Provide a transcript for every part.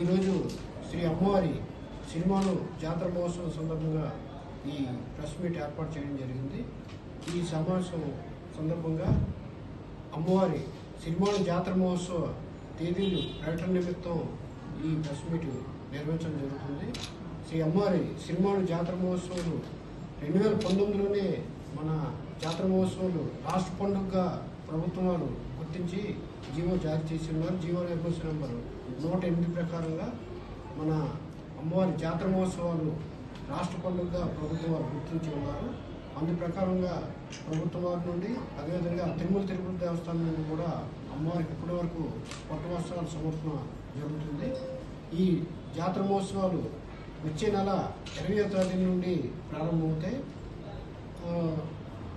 ఈరోజు శ్రీ అమ్మవారి సినిమాను జాతర మహోత్సవం సందర్భంగా ఈ ప్రెస్ మీట్ ఏర్పాటు చేయడం జరిగింది. ఈ సమావేశం సందర్భంగా అమ్మవారి సినిమాను జాతర మహోత్సవ తేదీలు ప్రకటన నిమిత్తం ఈ ప్రెస్ మీట్ నిర్వహించడం జరుగుతుంది. శ్రీ అమ్మవారి సినిమాను జాతర మహోత్సవాలు రెండు వేల పంతొమ్మిదిలోనే మన జాతర మహోత్సవాలు రాష్ట్ర పండుగగా ప్రభుత్వం వారు గుర్తించి జీవో జారీ చేసి ఉన్నారు జీవో రెగ్యులేషన్ నెంబర్ నూట ఎనిమిది ప్రకారంగా మన అమ్మవారి జాతర మహోత్సవాలు రాష్ట్ర పండుగగా ప్రభుత్వం వారు గుర్తించి ఉన్నారు. అందు ప్రకారంగా ప్రభుత్వం వారి నుండి అదేవిధంగా తిరుమల తిరుపతి దేవస్థానం నుండి కూడా అమ్మవారికి ఇప్పటి వరకు కొత్త వస్త్రాల సమర్పణ జరుగుతుంది. ఈ జాతర మహోత్సవాలు వచ్చే నెల ఇరవయో తేదీ నుండి ప్రారంభమవుతాయి.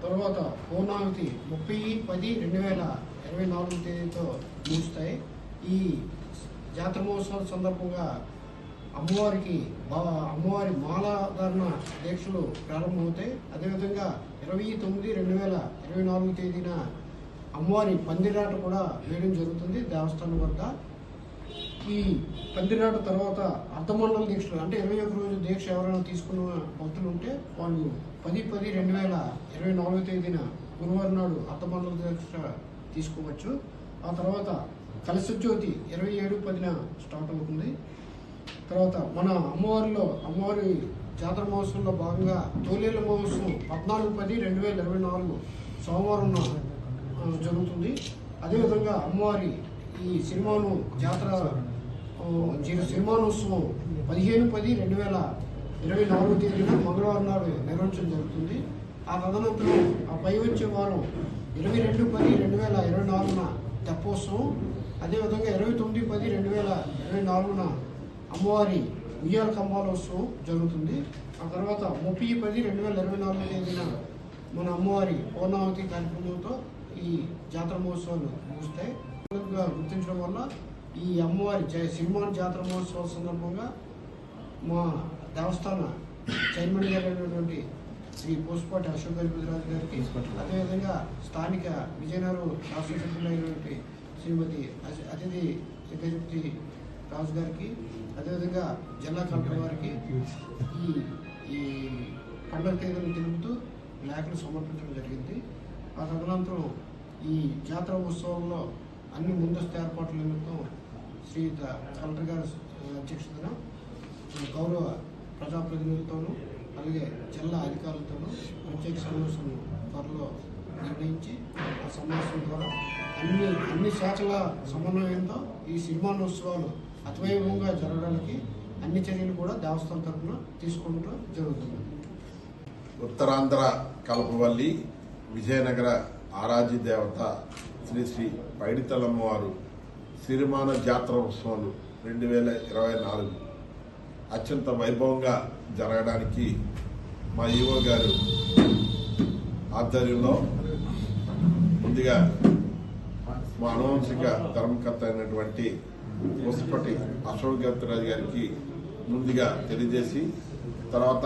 తర్వాత పూర్ణావతి ముప్పై పది రెండు వేల ఇరవై నాలుగు తేదీతో ముగుస్తాయి. ఈ జాతర మహోత్సవం సందర్భంగా అమ్మవారికి బా- అమ్మవారి మాలాధారణ దీక్షలు ప్రారంభమవుతాయి. అదేవిధంగా ఇరవై తొమ్మిది రెండు వేల ఇరవై నాలుగు తేదీన అమ్మవారి పందిరాట కూడా వేయడం జరుగుతుంది దేవస్థానం వద్ద. ఈ పందిరాట తర్వాత అర్ధమండల దీక్షలు అంటే ఇరవై ఒక రోజు దీక్ష ఎవరైనా తీసుకున్న భక్తులు ఉంటే వాళ్ళు పది పది రెండు వేల ఇరవై నాలుగో తేదీన గురువారం నాడు అర్ధమండల దీక్ష తీసుకోవచ్చు. ఆ తర్వాత కలశ జ్యోతి ఇరవై ఏడు పదిన స్టార్ట్ అవుతుంది. తర్వాత మన అమ్మవారిలో అమ్మవారి జాతర మహోత్సవంలో భాగంగా తోలేళ్ళ మహోత్సవం పద్నాలుగు పది రెండు వేల ఇరవై నాలుగు సోమవారం జరుగుతుంది. అదేవిధంగా అమ్మవారి ఈ సినిమాను జాతర ఆ, సినిమానోత్సవం పదిహేను పది రెండు వేల ఇరవై నాలుగో తేదీన మంగళవారం నాడు నిర్వహించడం జరుగుతుంది. ఆ తదనంతరం ఆ పై వచ్చే వారం ఇరవై రెండు పది రెండు వేల ఇరవై నాలుగున తెప్పోత్సవం. అదేవిధంగా ఇరవై తొమ్మిది పది రెండు వేల ఇరవై నాలుగున అమ్మవారి ఉయ్యాల కంబాలోత్సవం జరుగుతుంది. ఆ తర్వాత ముప్పై పది రెండు వేల ఇరవై నాలుగు తేదీన మన అమ్మవారి పూర్ణావతి కార్యక్రమంతో ఈ జాతర మహోత్సవాలు ముగుస్తాయి. గుర్తించడం వల్ల ఈ అమ్మవారి జయ సినిమా జాతర మహోత్సవం సందర్భంగా మా దేవస్థాన చైర్మన్ గారు అయినటువంటి శ్రీ పోస్పాటి అశోక్ గజపతిరాజు గారికి అదేవిధంగా స్థానిక విజయనగరం రాష్ట్ర సభ్యులైనటువంటి శ్రీమతి అతి- అతిథి గజపతి రాజు గారికి అదేవిధంగా జిల్లా కలెక్టర్ గారికి ఈ ఈ పండుగ తేదీలను తెలుపుతూ లేఖలు సమర్పించడం జరిగింది. ఆ తదనంతరం ఈ జాతర ఉత్సవంలో అన్ని ముందస్తు ఏర్పాట్ల నిమిత్తం శ్రీయుత కలెక్టర్ గారి అధ్యక్షతన గౌరవ ప్రజాప్రతినిధులతోనూ అలాగే జిల్లా అధికారులతోనూ ప్రత్యేక సమావేశం త్వరలో నిర్ణయించి ఆ సమావేశం ద్వారా అన్ని అన్ని శాఖల సమన్వయంతో ఈ సినిమానోత్సవాలు అతివైభవంగా జరగడానికి అన్ని చర్యలు కూడా దేవస్థానం తరఫున తీసుకుంటూ జరుగుతుంది. ఉత్తరాంధ్ర కలపవల్లి విజయనగర ఆరాధ్య దేవత శ్రీ శ్రీ పైడితలమ్మవారు సిరిమాన జాతర ఉత్సవాలు రెండు వేల ఇరవై నాలుగు అత్యంత వైభవంగా జరగడానికి మా ఈవో గారు ఆధ్వర్యంలో ముందుగా మా అనువంశిక ధర్మకర్త అయినటువంటి పుష్పటి అశోక్ గర్తరాజు గారికి ముందుగా తెలియజేసి తర్వాత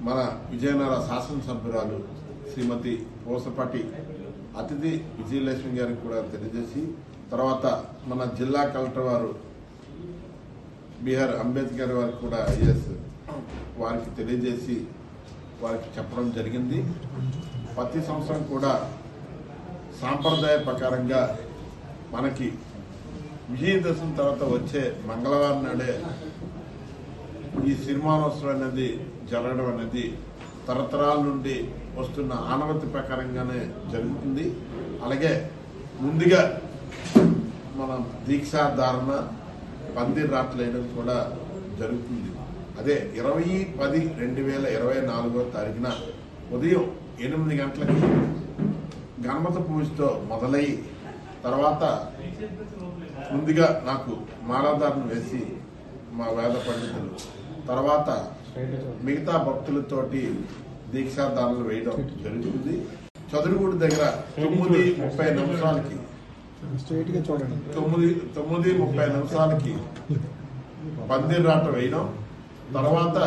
మన విజయనగర శాసనసభ్యురాలు శ్రీమతి పూసపాటి అతిథి విజయలక్ష్మి గారికి కూడా తెలియజేసి తర్వాత మన జిల్లా కలెక్టర్ వారు బీహార్ అంబేద్కర్ వారికి కూడా ఐఎస్ వారికి తెలియజేసి వారికి చెప్పడం జరిగింది. ప్రతి సంవత్సరం కూడా సాంప్రదాయ ప్రకారంగా మనకి విజయదశమి తర్వాత వచ్చే మంగళవారం నాడే ఈ సినిమానోత్సవం అనేది జరగడం అనేది తరతరాల నుండి వస్తున్న ఆనవతి ప్రకారంగానే జరుగుతుంది. అలాగే ముందుగా మనం దీక్షాధారణ పందిర్ కూడా జరుగుతుంది. అదే ఇరవై పది రెండు వేల ఇరవై నాలుగో తారీఖున ఉదయం ఎనిమిది గంటలకి గణపతి పూజతో మొదలై తర్వాత ముందుగా నాకు మాలాధారణ వేసి మా వేద పండితులు తర్వాత మిగతా భక్తులతోటి దీక్షాదానాలు వేయడం జరుగుతుంది. చదురుగుడి దగ్గర తొమ్మిది ముప్పై నిమిషాలకి స్ట్రైట్గా చూడండి. తొమ్మిది తొమ్మిది ముప్పై నిమిషాలకి పందిరాట వేయడం. తర్వాత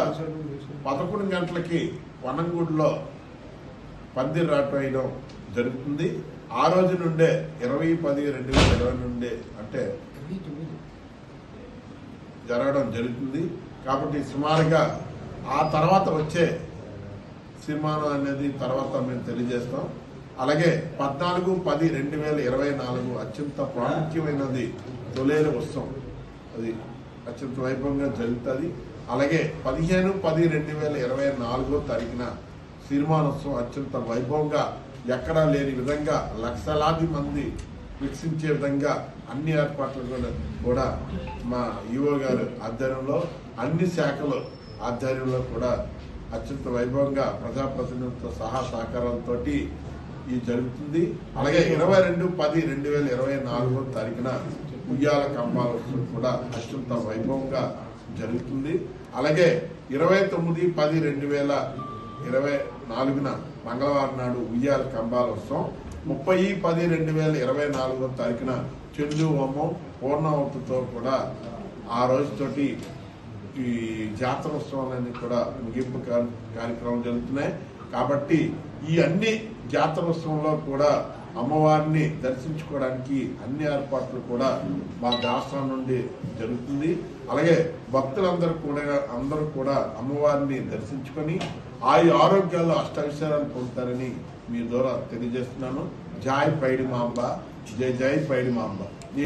పదకొండు గంటలకి వనంగూడులో పందిరాట వేయడం జరుగుతుంది. ఆ రోజు నుండే ఇరవై పది రెండు వేల ఇరవై నుండే అంటే జరగడం జరుగుతుంది. కాబట్టి సుమారుగా ఆ తర్వాత వచ్చే సినిమాను అనేది తర్వాత మేము తెలియజేస్తాం. అలాగే పద్నాలుగు పది రెండు వేల ఇరవై నాలుగు అత్యంత ప్రాముఖ్యమైనది తొలేరు ఉత్సవం. అది అత్యంత వైభవంగా జరుగుతుంది. అలాగే పదిహేను పది రెండు వేల ఇరవై నాలుగో తారీఖున సినిమానోత్సవం అత్యంత వైభవంగా ఎక్కడా లేని విధంగా లక్షలాది మంది వీక్షించే విధంగా అన్ని ఏర్పాట్లు కూడా- మా ఈవో గారు ఆధ్వర్యంలో అన్ని శాఖలు ఆధ్వర్యంలో కూడా అత్యంత వైభవంగా ప్రజాప్రతినిధులతో సహా సహకారంతో ఇది జరుగుతుంది. అలాగే ఇరవై రెండు పది రెండు వేల ఇరవై నాలుగో తారీఖున ఉయ్యాల కంబాల ఉత్సవం కూడా అత్యంత వైభవంగా జరుగుతుంది. అలాగే ఇరవై తొమ్మిది పది రెండు వేల ఇరవై నాలుగున మంగళవారం నాడు ఉయ్యాల కంబాల ఉత్సవం ముప్పై పది రెండు వేల ఇరవై నాలుగో తారీఖున చెండు హోమం పూర్ణావతితో కూడా ఆ రోజుతోటి ఈ జాతరోత్సవాలన్నీ కూడా ముగింపు కార్యక్రమం జరుగుతున్నాయి. కాబట్టి ఈ అన్ని జాతర ఉత్సవంలో కూడా అమ్మవారిని దర్శించుకోవడానికి అన్ని ఏర్పాట్లు కూడా మా దేవస్థానం నుండి జరుగుతుంది. అలాగే భక్తులందరూ కూడా అందరూ కూడా అమ్మవారిని దర్శించుకొని ఆయు ఆరోగ్యాలు అష్టవిషయాలు పొందుతారని మీ ద్వారా తెలియజేస్తున్నాను. జాయ్ పైడి మాంబ జై జై పైడి మాంబ